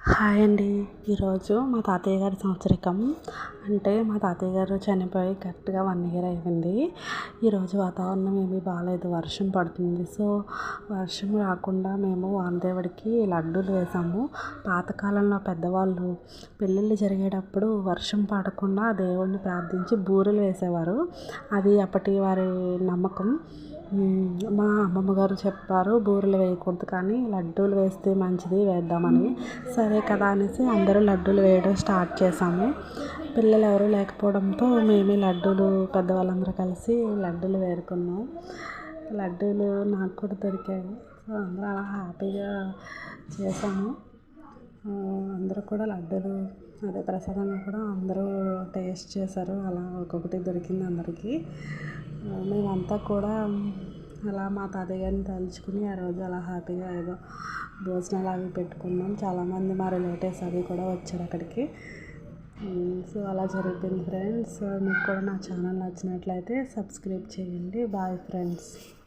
Hi అండి. ఈరోజు మా తాతయ్య గారి సంవత్సరికం. అంటే మా తాతయ్య గారు చనిపోయి కరెక్ట్గా వన్ ఇయర్ అయిపోయింది. ఈరోజు వాతావరణం ఏమీ బాగాలేదు వర్షం పడుతుంది. సో వర్షం రాకుండా మేము వామదేవుడికి లడ్డూలు వేసాము పాతకాలంలో పెద్దవాళ్ళు పెళ్ళిళ్ళు జరిగేటప్పుడు వర్షం పడకుండా దేవుడిని ప్రార్థించి బూరెలు వేసేవారు. అది అప్పటి వారి నమ్మకం. మా అమ్మమ్మ గారు చెప్పారు బూరెలు వేయకూడదు కానీ లడ్డూలు వేస్తే మంచిది వేద్దామని. సరే కదా అనేసి అందరూ లడ్డూలు వేయడం స్టార్ట్ చేశాము. పిల్లలు ఎవరు లేకపోవడంతో మేమే లడ్డూలు పెద్దవాళ్ళందరూ కలిసి లడ్డూలు వేరుకున్నాం లడ్డూలు నాకు కూడా దొరికాయి. సో అందరూ అలా హ్యాపీగా చేసాము అందరూ కూడా లడ్డూలు అదే ప్రసాదంగా కూడా అందరూ టేస్ట్ చేశారు. అలా ఒక్కొక్కటి దొరికింది అందరికీ. మేమంతా కూడా అలా మా తాతయ్య గారిని తలుచుకుని ఆ రోజు అలా హ్యాపీగా ఏదో భోజనాలు అవి పెట్టుకున్నాం. చాలామంది మా రిలేటివ్స్ అవి కూడా వచ్చారు అక్కడికి. సో అలా జరుగుతుంది ఫ్రెండ్స్. మీకు కూడా నా ఛానల్ నచ్చినట్లయితే సబ్స్క్రైబ్ చేయండి. Bye friends.